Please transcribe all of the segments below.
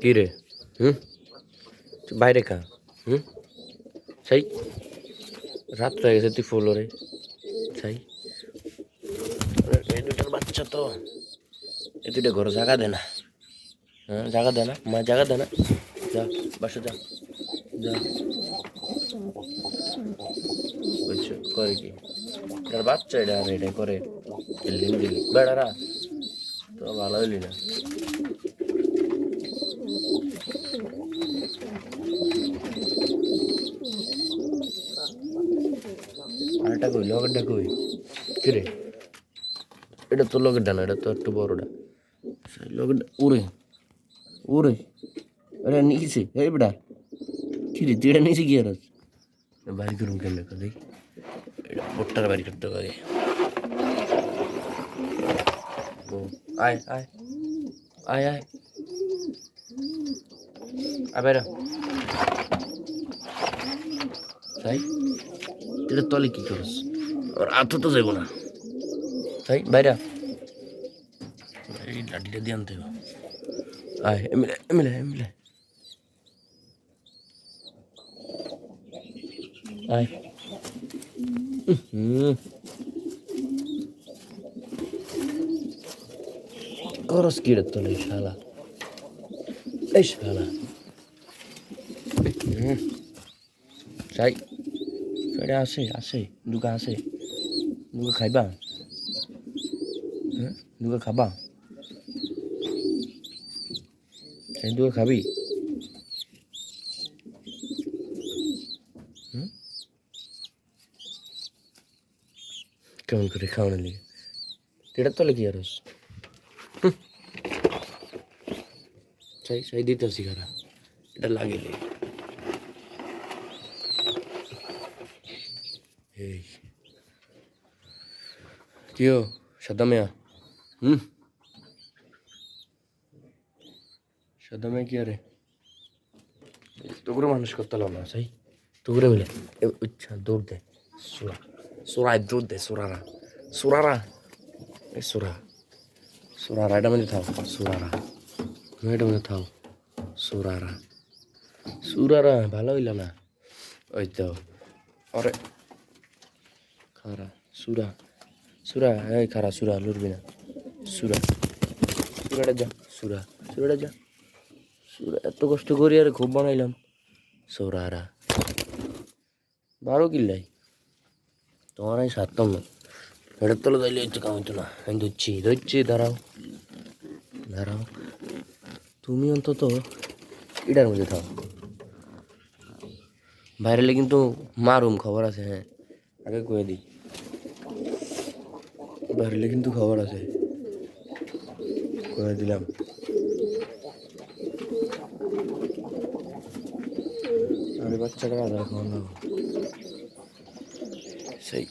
কি রে? হুম? বাইরে খা। হুম? সেই রাত হয়ে গেছে, তুই ফুল রে সেই দুটার বাচ্চা তো। এই দুইটা ঘরে জায়গা দে না। হ্যাঁ জায়গা দে না। মা, জায়গা দে না। যা, বাসা যা। যা। বুঝছ করে কি? তার বাচ্চা এটা আর এটা করে। বেড়ারা, তো ভালো হইলি না। আরেকটা কই লগেরটা কই কিরে এটা তো লগেরটা না এটা তো একটু বড়টা। লগেরটা উড়ে উড়ে। এটা নিচে এই বেটা। কিরে তুই এটা নিচে গিয়ে রাখ বাড়ি করুন কেন দেখি। এটা পোট্টার বাড়ি করতে হবে আয় আয়। আয় আয়। আয় বাইরে তাই এটা তলে কি করস আর আত তো যাইব না। তাই বাইরে। এই লাঠিটা দিয়ে আনতে আয় এমলে এমলে এমলে। আয়। করস কি রে তোলে শালা? এই শালা। হুম চাই আসে আসে। দুগা আসে। দুগা খাইবা? হ্যাঁ? দুগা খাবা? দুগা খাবি? কেমন করে খাওয়ানো লিগে? এটা তো লেগে আরস চাই চাই দিতে শিখারা এটা লাগে লে এই। কিও সাদা মেয়া হুম? সাদা মেয়া কি আরে? তো করে মানুষ করতে না চাই তো করে বলে ইচ্ছা দৌড় দে। সুরা, সুরায় দৌড় দে, সুরারা। সুরারা? এই সুরা। সুরারা, এটা মধ্যে থাও। সুরারা। এটা মধ্যে থাও। সুরারা। সুরারা, ভালো হইল না? ওই তো। আরে খারা সুরা সুরা এই খারা সুরা লড়বি না সুরা সুরাটা যা সুরা সুরাটা যা। সুরা এত কষ্ট করি আর খুব বানাইলাম। সুরারা বারো কিল্লাই। তোমার আমি সারতাম না এটার তলে দাইলে হচ্ছে কামাইতো না। আমি ধরছি ধরছি, দাঁড়াও। দাঁড়াও। তুমি অন্তত এটার মধ্যে থাও। বাইরে কিন্তু মারুম খবর আছে হ্যাঁ। আগে কয়ে দিই। বাইরে কিন্তু খবর আছে। কয়ে দিলাম। আরে বাচ্চাটা আধার খাওয়ানো সেই,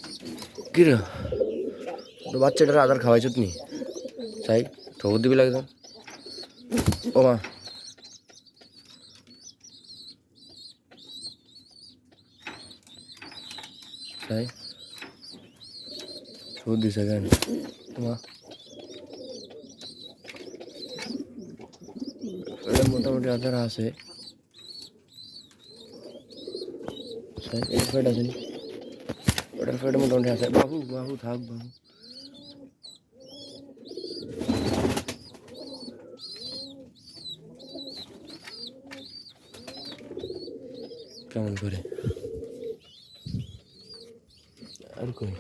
কিরে? তো বাচ্চাটার আধার খাওয়াইছত নি? চাই খবর দিবি লাগবে ও মা। চাই দিছে কেন? মা। এটা মোটামুটি আধার আছে। চাই এই ফেট আছে ওটার ফেট মোটামুটি আছে। বাবু বাবু থাক, বাবু। কেমন করে? আর কই?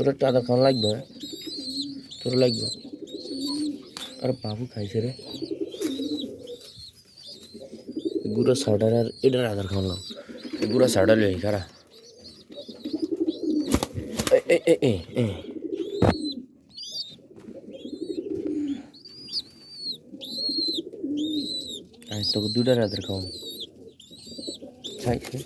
তোর আধা খাওয়ান লাগবে হ্যাঁ? তোর লাগবে। আর বাবু খাইছে রে। গুঁড়ো সাউডার আর এটার আধার খাওয়ালাম গুঁড়ো সাউডার লই খারা তোকে দুটার আধার খাওয়াম খাইছে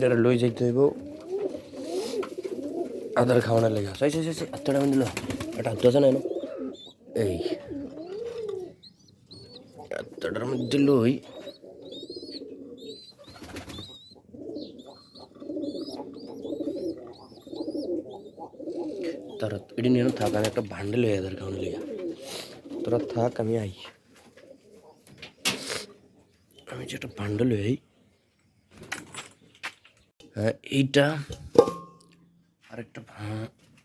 এটার লই যাইতে হইব আধার খাওয়ানোর লেগে। চাই চাই চাই আত্মাটা আমি এটা আত্মা আছে না? এই আত্মাটার মধ্যে লই তারা এটি নিয়ে থাক, আমি একটা ভান্ডেল হয়ে এদের কারণে লিয়া তোরা থাক, আমি আই আমি যে একটা বান্ডেল হয়ে হ্যাঁ এইটা, আরেকটা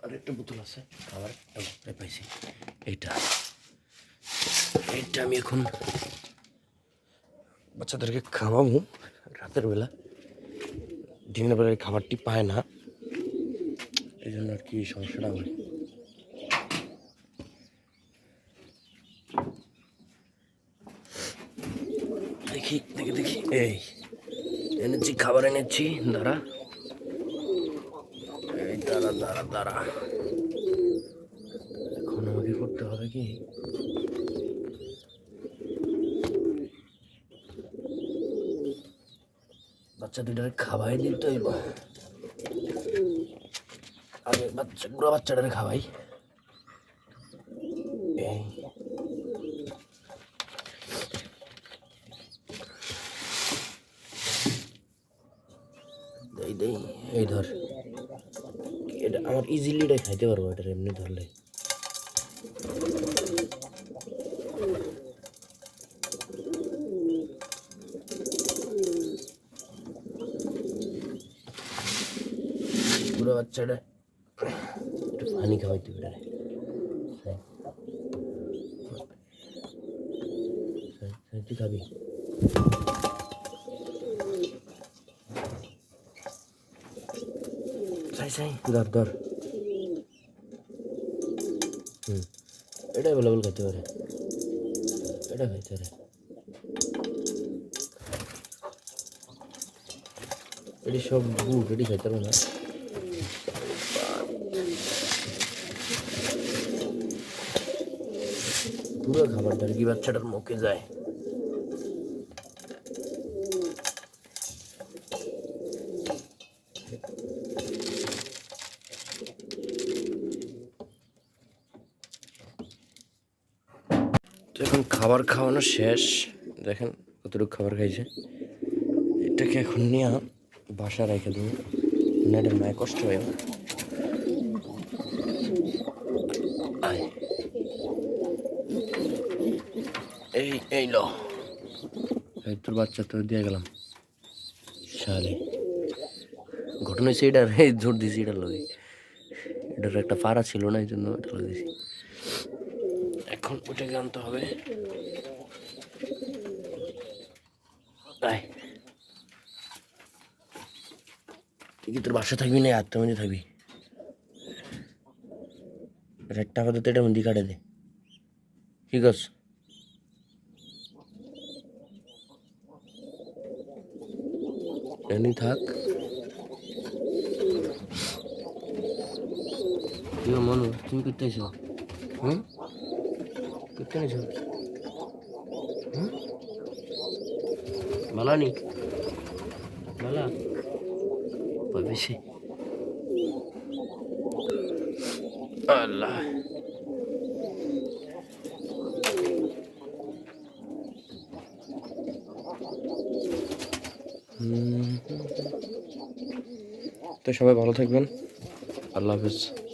আরেকটা বোতল আছে, খাবার এই পাইছি। এইটা এইটা আমি এখন বাচ্চাদেরকে খাওয়াবো রাতের বেলা। দিনের বেলায় খাবারটি পায় না। এই জন্য আর কি সমস্যাটা হয়। দেখি দেখি দেখি, এই। এনেছি, খাবার এনেছি। দাঁড়া। এই দাঁড়া দাঁড়া দাঁড়া। এখন আমাকে করতে হবে কি? বাচ্চা দুটারে খাওয়াই দিতে হইব। আগে বাচ্চা, বুড়া বাচ্চাটারে খাওয়াই। এই ধর। এটা আমার ইজিলি এটা খাইতে পারব এটা এমনি ধরলে। পুরো বাচ্চাটা, একটু পানি খাওয়াইতে পারে তুই খাবি। সাই ধর ধর হুম। এটা অ্যাভেলেবল খাইতে পারে। এটা খাইতে পারে। এটি সব গুড় এটি খাইতে পারবে না। পুরো খাবার দার কি বাচ্চাটার মুখে যায়। এখন খাবার খাওয়ানো শেষ। দেখেন কতটুকু খাবার খাইছে। এটাকে এখন নিয়ে বাসা রেখে দেবো। না, এটা মায়ের কষ্ট হয়। এই এই লো। এই তোর বাচ্চা তোর দিয়ে গেলাম। শালে। ঘটনা হয়েছে এটার। এই জোর দিছি এটার লগে। এটার একটা পাড়া ছিল না, এই জন্য এটা দিছি। এখন ওটাকে আনতে হবে। তুই কি তোর বাসা থাকবি না আত্মা মধ্যে থাকবি? রেটটা আপাতত এটা মন্দি কাটে দে। ঠিক আছে এমনি থাক। মনু, তুমি করতে আইছো করতে আইছো হুম? মালানি। মালা? বেশি। আল্লাহ। তো সবাই ভালো থাকবেন। আল্লাহ হাফিজ।